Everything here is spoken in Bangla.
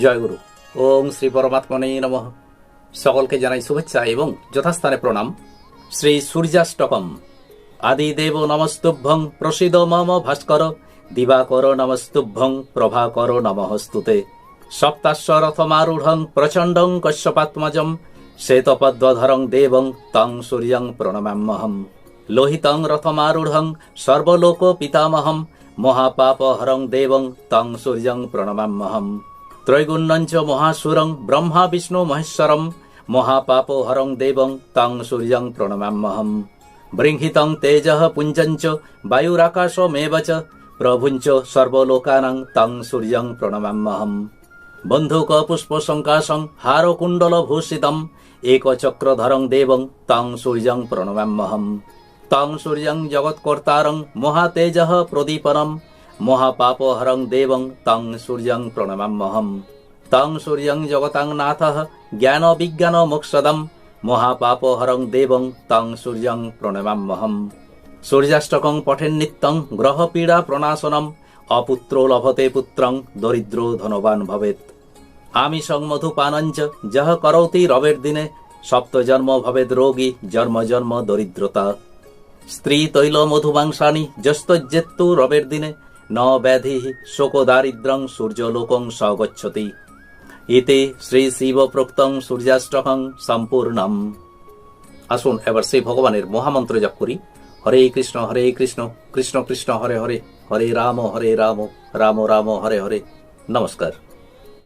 জয়গুরু ওম শ্রী পরমাত্মনে নম। সকলকে জানাই শুভেচ্ছা এবং যথাস্থানে প্রণাম। শ্রী সূর্যাষ্টকম। আদি দেব নমস্তুভ্যং প্রসিদ মম ভাস্কর। দিবাকর নমস্তুভ্যং প্রভাকর নমস্তুতে। সপ্তাশ্বরথমারূঢ়ং প্রচণ্ডং কশ্যপাত্মজম। শ্বেতপদ্মধরং দেবং তং সূর্যং প্রণমাম্যহম লোহিতং রথমারূঢ়ং সর্বলোক পিতামহম মহাপাপহরং দেবং তং সূর্যং প্রণমাম্যহম ত্রৈগুণ্যঞ্চ মহাসুরং ব্রহ্মা বিষ্ণু মহেশ্বরম মহাপাপহরং দেবং তং সূর্যং প্রণমাম্যহম বৃংহিতং তেজ পুঞ্জঞ্চ, বায়ুরাকাশমেব চ, প্রভুঞ্চ সর্বলোকানাং তং সূর্যং প্রণমাম্যহম বন্ধুক পুষ্প সংকাশং হারকুণ্ডল ভূষিতম একচক্রধরং দেবং তং সূর্যং প্রণমাম্যহম তং সূর্যং জগৎকর্তারং মহাতেজ প্রদীপনম মহাপাপহরং দেবং তং সূর্যং প্রণমাম্যহম তং সূর্যং জগতাং নাথ জ্ঞান বিজ্ঞান মোক্ষদম। মহাপাপহরং দেবং তং সূর্যং প্রণমাম্যহম সূর্যাষ্টকং পঠেন নিত্যং গ্রহপীড়া প্রণাশনম অপুত্র লভতে পুত্রং দরিদ্র ধনবান ভবেত আমিষং মধুপানঞ্চ যহ করৌতি রবের দিনে। সপ্ত জন্ম ভবেদ রোগী জন্ম জন্ম দরিদ্রতা। স্ত্রী তৈল মধুমাংসানি যস্তজ্জেত্তু রবের দিনে। ন ব্যাধি শোক দারিদ্রং সূর্যলোকং স্বগচ্ছতি ইতি শ্রী শিব প্রোক্তং সূর্যাষ্টকং সম্পূর্ণম আসুন এবার সেই ভগবানের মহামন্ত্র জপ করি হরে কৃষ্ণ হরে কৃষ্ণ কৃষ্ণ কৃষ্ণ হরে হরে হরে রাম হরে রাম রাম রাম হরে হরে নমস্কার